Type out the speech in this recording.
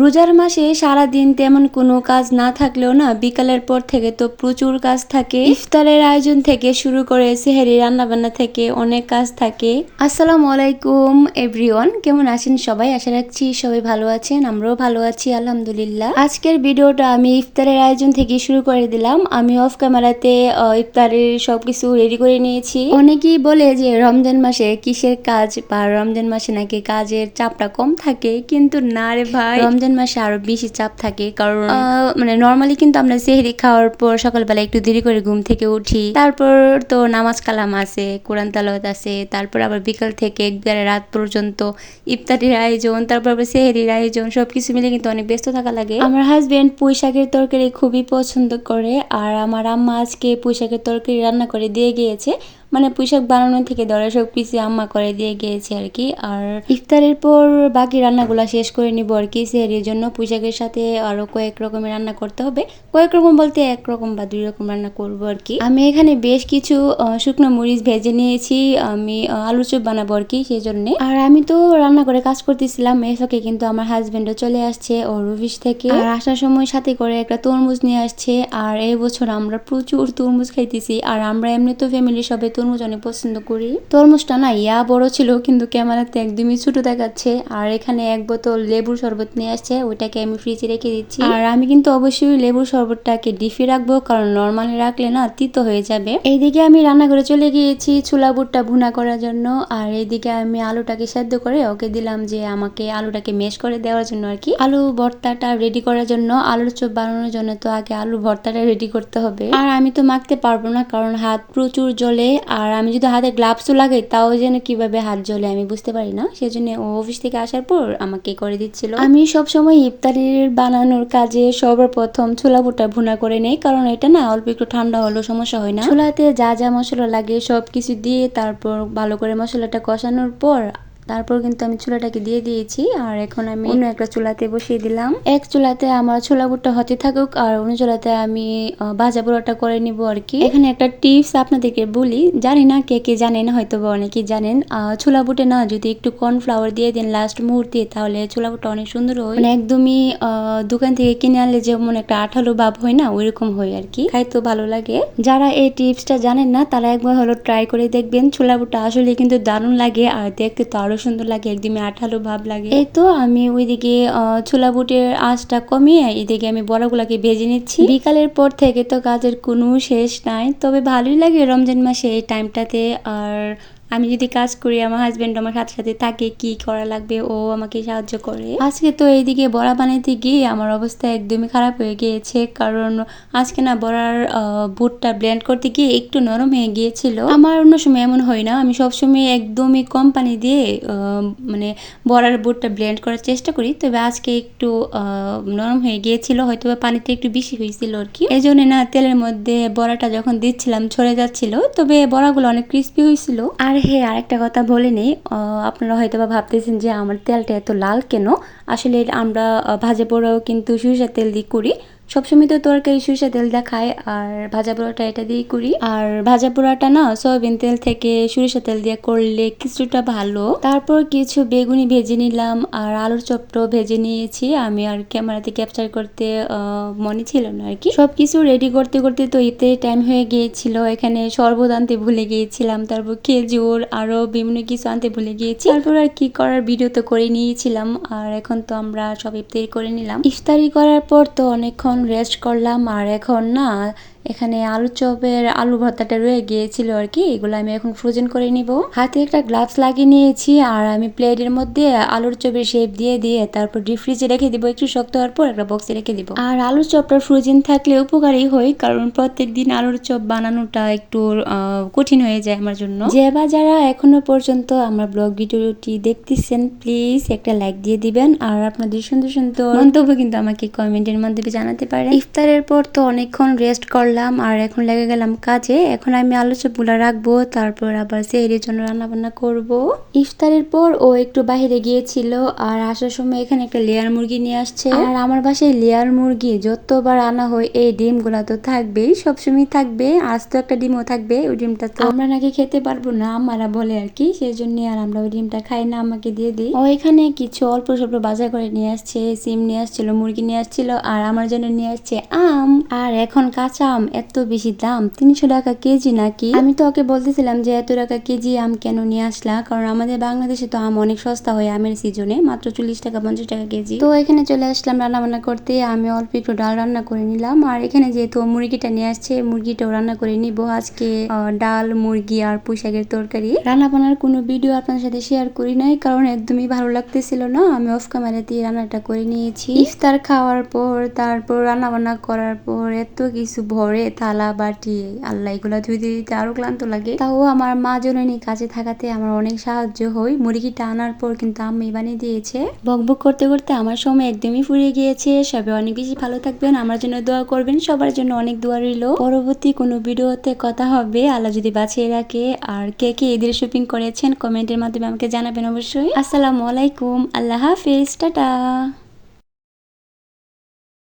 রোজার মাসে সারা দিন তেমন কোনো কাজ না থাকলেও না, বিকালের পর থেকে তো প্রচুর কাজ থাকে। ইফতারের আয়োজন থেকে শুরু করে সেহেরি রান্না বান্না থেকে অনেক কাজ থাকে। আসসালামু আলাইকুম এভরিওয়ান, কেমন আছেন সবাই? আশা রাখছি সবাই ভালো আছেন, আমরাও ভালো আছি, আলহামদুলিল্লাহ। আজকের ভিডিওটা আমি ইফতারের আয়োজন থেকে শুরু করে দিলাম। আমি অফ ক্যামেরাতে ইফতারের সবকিছু রেডি করে নিয়েছি। অনেকেই বলে যে রমজান মাসে কিসের কাজ বা রমজান মাসে নাকি কাজের চাপটা কম থাকে, কিন্তু না রে ভাই। রমজান মাসে আরও বেশি চাপ থাকে কারণ মানে নর্মালি কিন্তু আমরা সেহরি খাওয়ার পর সকালবেলা একটু দেরি করে ঘুম থেকে উঠি। তারপর তো নামাজ কালাম আছে কোরআন তালাওয়াত আছে তারপর আবার বিকাল থেকে একবারে রাত পর্যন্ত ইফতারির আয়োজন তারপর আবার সেহেরির আয়োজন সবকিছু মিলে কিন্তু অনেক ব্যস্ত থাকা লাগে। আমার হাজবেন্ড পুঁই শাকের তরকারি খুবই পছন্দ করে আর আমার আম্মা আজকে পুঁই শাকের তরকারি রান্না করে দিয়ে গিয়েছে। মানে পুঁইশাক বানানো থেকে ধরে সব কিছু আম্মা করে দিয়ে গিয়েছে আর কি। আর ইফতারের পর বাকি রান্নাগুলো শেষ করে নিব আর কি সেহরির জন্য। পুঁইশাকের সাথে আরও কয়েক রকমের রান্না করতে হবে। কয়েক রকম বলতে এক রকম বা দুই রকম রান্না করব আর কি। আমি এখানে বেশ কিছু শুকনো মরিচ ভেজে নিয়েছি। আমি আলু চপ বানাবো আর কি সেই জন্য আর আমি তো রান্না করে কাজ করতেছিলাম। ফাঁকে কিন্তু আমার হাজবেন্ডও চলে আসছে ওর অফিস থেকে। আর আসার সময় সাথে করে একটা তরমুজ নিয়ে আসছে। আর এই বছর আমরা প্রচুর তরমুজ খাইতেছি। আর আমরা এমনি তো ফ্যামিলি সবে তরমুজ অনেক পছন্দ করি। তরমুজটা না, ইয়া বড় ছিল, কিন্তু ক্যামেরাতে একদমই ছোট দেখাচ্ছে। আর এখানে এক বোতল লেবুর শরবত নিয়ে আসছে, ওইটাকে আমি ফ্রিজে রেখে দিচ্ছি। আর আমি কিন্তু অবশ্যই লেবুর শরবতটাকে ডিফি রাখব, কারণ নর্মালি রাখলে না তিতো হয়ে যাবে। এইদিকে আমি রান্না করে চলে গিয়েছি, ছোলা বুটটা ভুনা করার জন্য। আর এইদিকে আমি আলুটাকে সেদ্ধ করে ওকে দিলাম যে আমাকে আলুটাকে মেশ করে দেওয়ার জন্য আর কি। আলু ভর্তাটা রেডি করার জন্য, আলুর চপ বানানোর জন্য তো আগে আলু ভর্তাটা রেডি করতে হবে। আর আমি তো মাখতে পারব না, কারণ হাত প্রচুর জ্বলে। আর আমি যদি হাতে গ্লাভসও লাগাই তাও যেন কীভাবে হাত জ্বলে আমি বুঝতে পারি না। সেজন্য ও অফিস থেকে আসার পর আমাকে করে দিচ্ছিল। আমি সব সময় ইফতারির বানানোর কাজে সর্বপ্রথম ছোলা বুটটা ভুনা করে নেই কারণ এটা না অল্প একটু ঠান্ডা হলেও সমস্যা হয় না। ছোলাতে যা যা মশলা লাগে সব কিছু দিয়ে তারপর ভালো করে মশলাটা কষানোর পর তারপর কিন্তু আমি চুলাটাকে দিয়ে দিয়েছি আর এখন আমি অন্য একটা চুলাতে বসিয়ে দিলাম। এক চুলাতে আমার ছোলা বুটটা হতে থাকুক আর অন্য চুলাতে আমি ভাজা পোড়াটা করে নিব আর কি। এখানে একটা টিপস আপনাদেরকে বলি জানি না কে কে জানেন হয়তো বা অনেকেই জানেন ছোলা বুটে না যদি একটু কর্নফ্লাওয়ার দিয়ে দেন লাস্ট মুহূর্তে তাহলে ছোলা বুটটা অনেক সুন্দর হয়। মানে একদমই দোকান থেকে কিনে আনলে যেমন একটা আঠালো ভাব হয় না ওইরকম হয় আর কি। খাইতে ভালো লাগে। যারা এই টিপসটা জানেন না তারা একবার হলো ট্রাই করে দেখবেন ছোলা বুটটা আসলে কিন্তু দারুণ লাগে আর দেখতে তো আরও সুন্দর লাগে একদমই আঠালো ভাব লাগে। এই তো আমি ওইদিকে ছোলা বুটের আঁচটা কমিয়ে এদিকে আমি বড়াগুলাকে ভেজে নিচ্ছি। বিকালের পর থেকে তো কাজের কোনো শেষ নাই, তবে ভালোই লাগে রমজান মাসে এই টাইমটাতে আর আমি যদি কাজ করি, আমার হাজব্যান্ড আমার সাথে সাথে থাকে, কি করা লাগবে, ও আমাকে সাহায্য করে। আজকে তো এইদিকে বড়া বানাইতে গিয়ে আমার অবস্থা একদমই খারাপ হয়ে গিয়েছে, কারণ আজকে না বড়ার বুটটা ব্লেন্ড করতে গিয়ে একটু নরম হয়ে গিয়েছিল। আমার অন্য সময় এমন হয় না, আমি সবসময় একদমই কম পানি দিয়ে মানে বড়ার বুটটা ব্লেন্ড করার চেষ্টা করি, তবে আজকে একটু নরম হয়ে গিয়েছিল হয়তো বা পানিটা একটু বেশি হয়েছিল আর কি। এই জন্য না তেলের মধ্যে বড়াটা যখন দিচ্ছিলাম, ছড়ে যাচ্ছিল, তবে বড়াগুলো অনেক ক্রিস্পি হয়েছিল। আর হে, আরেকটা কথা বলে নিই। আপনারা হয়তো বা ভাবতেছেন যে, আমার তেলটা এত লাল কেন? আসলে আমরা ভাজা পোড়াও কিন্তু সরিষার তেল দিয়ে করি। সবসময় তো তরকারি সরিষা তেল দেখায়, আর ভাজা পোড়াটা এটা দিয়েই করি। আর ভাজা পোড়াটা না সয়াবিন তেল থেকে সরিষা তেল দিয়ে করলে কিছুটা ভালো। তারপর কিছু বেগুনি ভেজে নিলাম, আর আলুর চপটাও ভেজে নিয়েছি। আমি আর ক্যামেরাতে ক্যাপচার করতে মনে ছিল না আর কি। সবকিছু রেডি করতে করতে তো এতে টাইম হয়ে গিয়েছিল। এখানে শরবত আনতে ভুলে গিয়েছিলাম, তারপর খেজুর, আরও বিভিন্ন কিছু আনতে ভুলে গিয়েছি। তারপর আর কি করার ভিডিও তো করে নিয়েছিলাম, আর এখন তো আমরা সব ইফতারি করে নিলাম। ইফতারি করার পর তো অনেকক্ষণ রেস্ট করলাম আর এখন না এখানে আলু চপের আলু ভর্তাটা রয়ে গিয়েছিল আর কি, এগুলো আমি এখন ফ্রোজেন করে নিব। হাতে একটা গ্লাভস লাগিয়ে নিয়েছি আর আমি প্লেটের মধ্যে আলুর চপের শেপ দিয়ে দিয়ে তারপর ডিপ ফ্রিজে রেখে দিব, একটু শক্ত হওয়ার পর একটা বক্সে রেখে দিব। আর আলুর চপটা ফ্রোজেন থাকলে উপকারী হয় কারণ প্রত্যেক দিন আলুর চপ বানানোটা একটু কঠিন হয়ে যায় আমার জন্য। যে বা যারা এখনও পর্যন্ত আমার ব্লগ ভিডিওটি দেখতেছেন প্লিজ একটা লাইক দিয়ে দিবেন আর আপনাদের সুন্দর সুন্দর মন্তব্য কিন্তু আমাকে কমেন্টের মাধ্যমে জানাতে পারেন। ইফতারের পর তো অনেকক্ষণ রেস্ট করলাম। করলাম আর এখন লেগে গেলাম কাজে। এখন আমি আলু চপগুলা রাখব, তারপর আবার সেহরির জন্য রান্না বান্না করব। ইফতারের পর ও একটু বাইরে গিয়েছিল আর আসার সময় এখানে একটা লেয়ার মুরগি নিয়ে আসছে। আর আমার বাসায় লেয়ার মুরগি যতবার আনা হয়, এই ডিমগুলা তো থাকবেই সবসময় থাকবে, আজ তো একটা ডিমও থাকবে, ওই ডিমটা তো আমরা নাকি খেতে পারব না আমারা বলে আর কি সেই জন্য আর আমরা ওই ডিমটা খাই না আমাকে দিয়ে দিই। ও এখানে কিছু অল্প স্বল্প বাজার করে নিয়ে আসছে, সিম নিয়ে আসছিল, মুরগি নিয়ে আসছিল, আর আমার জন্য নিয়ে আসছে আম। আর এখন কাঁচা আম এত বেশি দাম? তিনশো টাকা কেজি নাকি? আমি তো ওকে বলতেছিলাম যে এত টাকা কেজি আম কেন নিয়ে আসলা? কারণ আমাদের বাংলাদেশে তো আম অনেক সস্তা হয় আমের সিজনে, মাত্র চল্লিশ টাকা, পঞ্চাশ টাকা কেজি। তো এখানে চলে আসলাম রান্না বান্না করতে। আমি অল্প একটু ডাল রান্না করে নিলাম। আর এখানে যেহেতু মুরগিটা নিয়ে আসছে, মুরগিটাও রান্না করে নিব। আজকে ডাল, মুরগি আর পুঁইশাকের তরকারি। রান্না বান্নার কোনো ভিডিও আপনার সাথে শেয়ার করি নাই, কারণ একদমই ভালো লাগতেছিল না। আমি অফ ক্যামেরা দিয়ে রান্নাটা করে নিয়েছি। ইফতার খাওয়ার পর, তারপর রান্না বান্না করার পর, এত কিছু ভরে থালা বাটি আল্লাহ এগুলা ধুইতে দিতে আরও ক্লান্ত লাগে। তাও আমার মা জননী কাছে থাকাতে আমার অনেক সাহায্য হয়। মুরগিটা আনার পর কিন্তু আম্মি বানিয়ে দিয়েছে। বকবক করতে করতে আমার সময় একদমই ফুরিয়ে গিয়েছে। সবাই অনেক বেশি ভালো থাকবেন, আমার জন্য দোয়া করবেন, সবার জন্য অনেক দোয়া রইল। পরবর্তী কোনো ভিডিওতে কথা হবে, আল্লাহ যদি বাঁচিয়ে রাখে। আর কে কে ঈদের শপিং করেছেন কমেন্টের মাধ্যমে আমাকে জানাবেন অবশ্যই। আসসালামু আলাইকুম, আল্লাহ হাফিজ, টাটা।